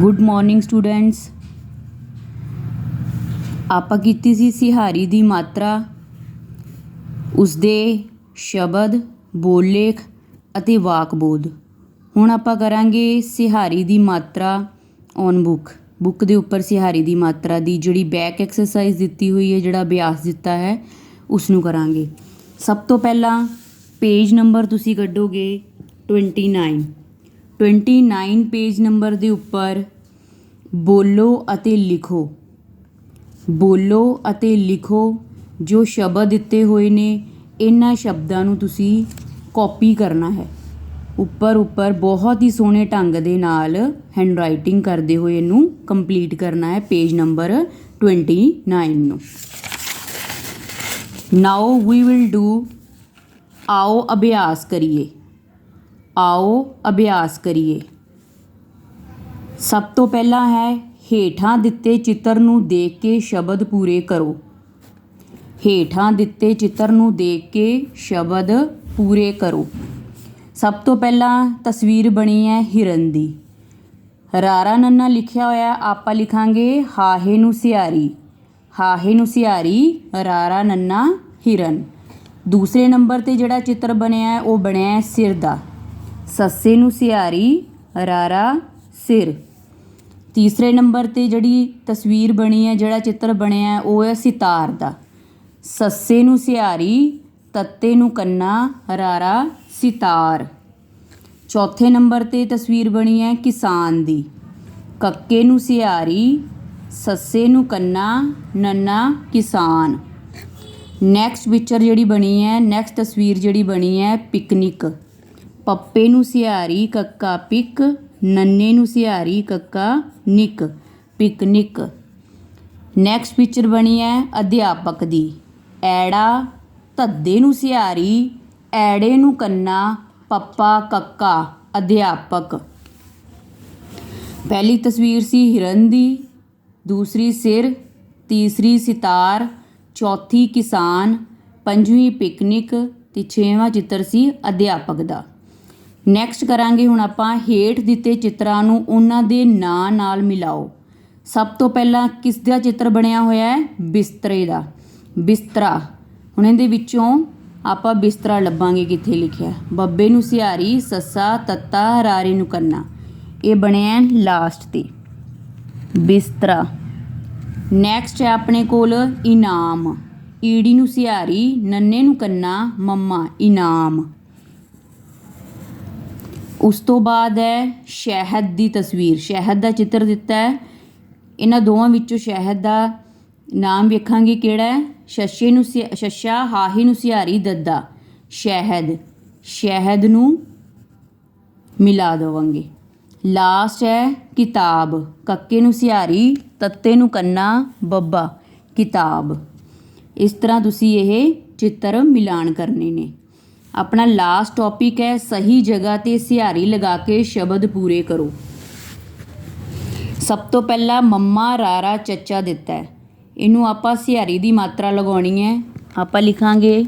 Good morning students ਆਪਾਂ ਕੀਤੀ ਸੀ ਸਿਹਾਰੀ ਦੀ ਮਾਤਰਾ ਉਸ ਦੇ ਸ਼ਬਦ ਬੋਲੇਖ ਅਤੇ ਵਾਕਬੋਧ। ਹੁਣ ਆਪਾਂ ਕਰਾਂਗੇ ਸਿਹਾਰੀ ਦੀ ਮਾਤਰਾ ਔਨ ਬੁੱਕ ਬੁੱਕ ਦੇ ਉੱਪਰ ਸਿਹਾਰੀ ਦੀ ਮਾਤਰਾ ਦੀ ਜਿਹੜੀ ਬੈਕ ਐਕਸਰਸਾਈਜ਼ ਦਿੱਤੀ ਹੋਈ ਹੈ, ਜਿਹੜਾ ਅਭਿਆਸ ਦਿੱਤਾ ਹੈ ਉਸ ਨੂੰ ਕਰਾਂਗੇ। ਸਭ ਤੋਂ ਪਹਿਲਾਂ ਪੇਜ ਨੰਬਰ ਤੁਸੀਂ ਕੱਢੋਗੇ 29 29 ਪੇਜ ਨੰਬਰ ਦੇ ਉੱਪਰ ਬੋਲੋ ਅਤੇ ਲਿਖੋ। ਬੋਲੋ ਅਤੇ ਲਿਖੋ ਜੋ ਸ਼ਬਦ ਦਿੱਤੇ ਹੋਏ ਨੇ, ਇਹਨਾਂ ਸ਼ਬਦਾਂ ਨੂੰ ਤੁਸੀਂ ਕਾਪੀ ਕਰਨਾ ਹੈ। ਉੱਪਰ ਉੱਪਰ ਬਹੁਤ ਹੀ ਸੋਹਣੇ ਢੰਗ ਦੇ ਨਾਲ ਹੈਂਡਰਾਈਟਿੰਗ ਕਰਦੇ ਹੋਏ ਇਹਨੂੰ ਕੰਪਲੀਟ ਕਰਨਾ ਹੈ ਪੇਜ ਨੰਬਰ 29 ਨੂੰ। ਨਾਓ ਵੀ ਵਿਲ ਡੂ ਆਓ ਅਭਿਆਸ ਕਰੀਏ। ਆਓ ਅਭਿਆਸ ਕਰੀਏ। ਸਭ ਤੋਂ ਪਹਿਲਾਂ ਹੈ ਹੇਠਾਂ ਦਿੱਤੇ ਚਿੱਤਰ ਨੂੰ ਦੇਖ ਕੇ ਸ਼ਬਦ ਪੂਰੇ ਕਰੋ। ਹੇਠਾਂ ਦਿੱਤੇ ਚਿੱਤਰ ਨੂੰ ਦੇਖ ਕੇ ਸ਼ਬਦ ਪੂਰੇ ਕਰੋ। ਸਭ ਤੋਂ ਪਹਿਲਾਂ ਤਸਵੀਰ ਬਣੀ ਹੈ ਹਿਰਨ ਦੀ। ਰਾਰਾ ਨੰਨਾ ਲਿਖਿਆ ਹੋਇਆ, ਆਪਾਂ ਲਿਖਾਂਗੇ ਹਾਹੇ ਨੂੰ ਸਿਆਰੀ। ਹਾਹੇ ਨੂੰ ਸਿਆਰੀ, ਰਾਰਾ ਨੰਨਾ, ਹਿਰਨ। ਦੂਸਰੇ ਨੰਬਰ ਤੇ ਜਿਹੜਾ ਚਿੱਤਰ ਬਣਿਆ ਹੈ, ਉਹ ਬਣਿਆ ਹੈ ਸਿਰ ਦਾ। ਸੱਸੇ ਨੂੰ ਸਿਆਰੀ ਰਾਰਾ, ਸਿਰ। ਤੀਸਰੇ ਨੰਬਰ ਤੇ ਜਿਹੜੀ ਤਸਵੀਰ ਬਣੀ ਹੈ, ਜਿਹੜਾ ਚਿੱਤਰ ਬਣਿਆ ਹੈ, ਉਹ ਹੈ ਸਿਤਾਰ ਦਾ। ਸੱਸੇ ਨੂੰ ਸਿਆਰੀ ਤੱਤੇ ਨੂੰ ਕੰਨਾ, ਰਾਰਾ, ਸਿਤਾਰ। ਚੌਥੇ ਨੰਬਰ ਤੇ ਤਸਵੀਰ ਬਣੀ ਹੈ ਕਿਸਾਨ ਦੀ। ਕੱਕੇ ਨੂੰ ਸਿਆਰੀ ਸੱਸੇ ਨੂੰ ਕੰਨਾ, ਨੰਨਾ, ਕਿਸਾਨ। ਨੈਕਸਟ ਪਿਕਚਰ ਜਿਹੜੀ ਬਣੀ ਹੈ ਨੈਕਸਟ ਤਸਵੀਰ ਜਿਹੜੀ ਬਣੀ ਹੈ, ਪਿਕਨਿਕ। ਪੱਪੇ ਨੂੰ ਸਿਆਰੀ ਕੱਕਾ ਪਿਕ ਨੰਨੇ ਨੂੰ ਸਿਆਰੀ ਕੱਕਾ ਨਿਕ ਪਿਕਨਿਕ ਨੈਕਸਟ ਪਿਕਚਰ ਬਣੀ ਹੈ ਅਧਿਆਪਕ ਦੀ ਐੜਾ ਧੱਦੇ ਨੂੰ ਸਿਆਰੀ ਐੜੇ ਨੂੰ ਕੰਨਾ ਪੱਪਾ ਕੱਕਾ ਅਧਿਆਪਕ ਪਹਿਲੀ ਤਸਵੀਰ ਸੀ ਹਿਰਨ ਦੀ ਦੂਸਰੀ ਸਿਰ ਤੀਸਰੀ ਸਿਤਾਰ ਚੌਥੀ ਕਿਸਾਨ ਪੰਜਵੀਂ ਪਿਕਨਿਕ ਤੇ ਛੇਵਾਂ ਚਿੱਤਰ ਸੀ ਅਧਿਆਪਕ ਦਾ ਨੈਕਸਟ ਕਰਾਂਗੇ ਹੁਣ ਆਪਾਂ ਹੇਠ ਦਿੱਤੇ ਚਿੱਤਰਾਂ ਨੂੰ ਉਹਨਾਂ ਦੇ ਨਾਂ ਨਾਲ ਮਿਲਾਓ। ਸਭ ਤੋਂ ਪਹਿਲਾਂ ਕਿਸ ਦਾ ਚਿੱਤਰ ਬਣਿਆ ਹੋਇਆ ਹੈ? ਬਿਸਤਰੇ ਦਾ। ਬਿਸਤਰਾ। ਹੁਣ ਇਹਦੇ ਵਿੱਚੋਂ ਆਪਾਂ ਬਿਸਤਰਾ ਲੱਭਾਂਗੇ ਕਿੱਥੇ ਲਿਖਿਆ? ਬੱਬੇ ਨੂੰ ਸਿਹਾਰੀ, ਸੱਸਾ, ਤੱਤਾ ਰਾਰੇ ਨੂੰ ਕੰਨਾ। ਇਹ ਬਣਿਆ ਲਾਸਟ ਤੇ। ਬਿਸਤਰਾ। ਨੈਕਸਟ ਹੈ ਆਪਣੇ ਕੋਲ ਇਨਾਮ। ਈੜੀ ਨੂੰ ਸਿਹਾਰੀ, ਨੰਨੇ ਨੂੰ ਕੰਨਾ, ਮੰਮਾ, ਇਨਾਮ। ਉਸ ਤੋਂ ਬਾਅਦ ਹੈ ਸ਼ਹਿਦ ਦੀ ਤਸਵੀਰ। ਸ਼ਹਿਦ ਦਾ ਚਿੱਤਰ ਦਿੱਤਾ ਹੈ। ਇਹਨਾਂ ਦੋਵਾਂ ਵਿੱਚੋਂ ਸ਼ਹਿਦ ਦਾ ਨਾਮ ਵੇਖਾਂਗੇ ਕਿਹੜਾ ਹੈ? ਸ਼ਸ਼ੇ ਨੂੰ ਸਿ- ਸ਼ਸ਼ਾ ਹਾਹੀ ਨੂੰ ਸਿਹਾਰੀ ਦੱਦਾ। ਸ਼ਹਿਦ। ਸ਼ਹਿਦ ਨੂੰ ਮਿਲਾ ਦੇਵਾਂਗੇ। ਲਾਸਟ ਹੈ ਕਿਤਾਬ। ਕੱਕੇ ਨੂੰ ਸਿਹਾਰੀ, ਤੱਤੇ ਨੂੰ ਕੰਨਾ, ਬੱਬਾ। ਕਿਤਾਬ। ਇਸ ਤਰ੍ਹਾਂ ਤੁਸੀਂ ਇਹ ਚਿੱਤਰ ਮਿਲਾਨ ਕਰਨੇ ਨੇ। ਆਪਣਾ ਲਾਸਟ ਟੌਪਿਕ ਹੈ, ਸਹੀ ਜਗ੍ਹਾ ਤੇ ਸਿਹਾਰੀ ਲਗਾ ਕੇ ਸ਼ਬਦ ਪੂਰੇ ਕਰੋ। ਸਭ ਤੋਂ ਪਹਿਲਾਂ ਮੰਮਾ ਰਾਰਾ ਚੱਚਾ ਦਿੱਤਾ ਹੈ। ਇਹਨੂੰ ਆਪਾਂ ਸਿਹਾਰੀ ਦੀ ਮਾਤਰਾ ਲਗਾਉਣੀ ਹੈ। ਆਪਾਂ ਲਿਖਾਂਗੇ,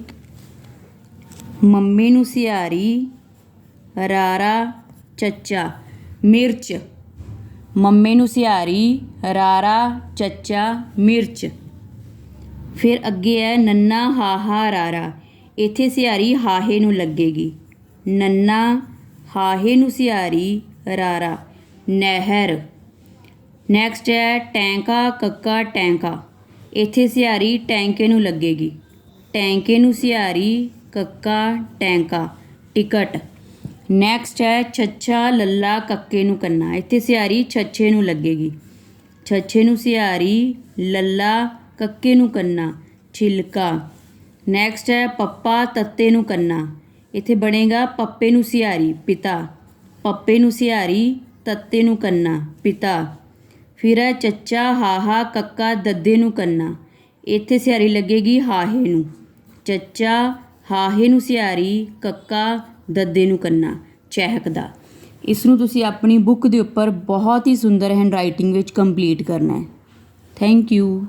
ਮੰਮੀ ਨੂੰ ਸਿਹਾਰੀ, ਰਾਰਾ, ਚੱਚਾ, ਮਿਰਚ। ਮੰਮੇ ਨੂੰ ਸਿਹਾਰੀ, ਰਾਰਾ, ਚੱਚਾ, ਮਿਰਚ। ਫਿਰ ਅੱਗੇ ਹੈ, ਨੰਨਾ ਹਾਹਾ ਰਾਰਾ। ਇੱਥੇ ਸਿਹਾਰੀ ਹਾਹੇ ਨੂੰ ਲੱਗੇਗੀ। ਨੰਨਾ, ਹਾਹੇ ਨੂੰ ਸਿਹਾਰੀ, ਰਾਰਾ, ਨਹਿਰ। ਨੈਕਸਟ ਹੈ, ਟੈਂਕਾ, ਕੱਕਾ, ਟੈਂਕਾ। ਇੱਥੇ ਸਿਹਾਰੀ ਟੈਂਕੇ ਨੂੰ ਲੱਗੇਗੀ। ਟੈਂਕੇ ਨੂੰ ਸਿਹਾਰੀ, ਕੱਕਾ, ਟੈਂਕਾ। ਟਿਕਟ। ਨੈਕਸਟ ਹੈ, ਛੱਛਾ, ਲੱਲਾ, ਕੱਕੇ ਨੂੰ ਕੰਨਾ। ਇੱਥੇ ਸਿਹਾਰੀ ਛੱਛੇ ਨੂੰ ਲੱਗੇਗੀ। ਛੱਛੇ ਨੂੰ ਸਿਹਾਰੀ, ਲੱਲਾ, ਕੱਕੇ ਨੂੰ ਕੰਨਾ। ਛਿਲਕਾ। ਨੈਕਸਟ ਹੈ ਪੱਪਾ ਤੱਤੇ ਨੂੰ ਕੰਨਾ। ਇੱਥੇ ਬਣੇਗਾ ਪੱਪੇ ਨੂੰ ਸਿਹਾਰੀ, ਪਿਤਾ। ਪੱਪੇ ਨੂੰ ਸਿਹਾਰੀ, ਤੱਤੇ ਨੂੰ ਕੰਨਾ, ਪਿਤਾ। ਫਿਰ ਹੈ ਚੱਚਾ, ਹਾਹਾ, ਕੱਕਾ, ਦੱਦੇ ਨੂੰ ਕੰਨਾ। ਇੱਥੇ ਸਿਹਾਰੀ ਲੱਗੇਗੀ ਹਾਹੇ ਨੂੰ। ਚੱਚਾ, ਹਾਹੇ ਨੂੰ ਸਿਹਾਰੀ, ਕੱਕਾ, ਦੱਦੇ ਨੂੰ ਕੰਨਾ ਚਹਿਕਦਾ ਇਸ ਨੂੰ ਤੁਸੀਂ ਆਪਣੀ ਬੁੱਕ ਦੇ ਉੱਪਰ ਬਹੁਤ ਹੀ ਸੁੰਦਰ ਹੈਂਡ ਰਾਈਟਿੰਗ ਵਿੱਚ ਕੰਪਲੀਟ ਕਰਨਾ ਹੈ। Thank you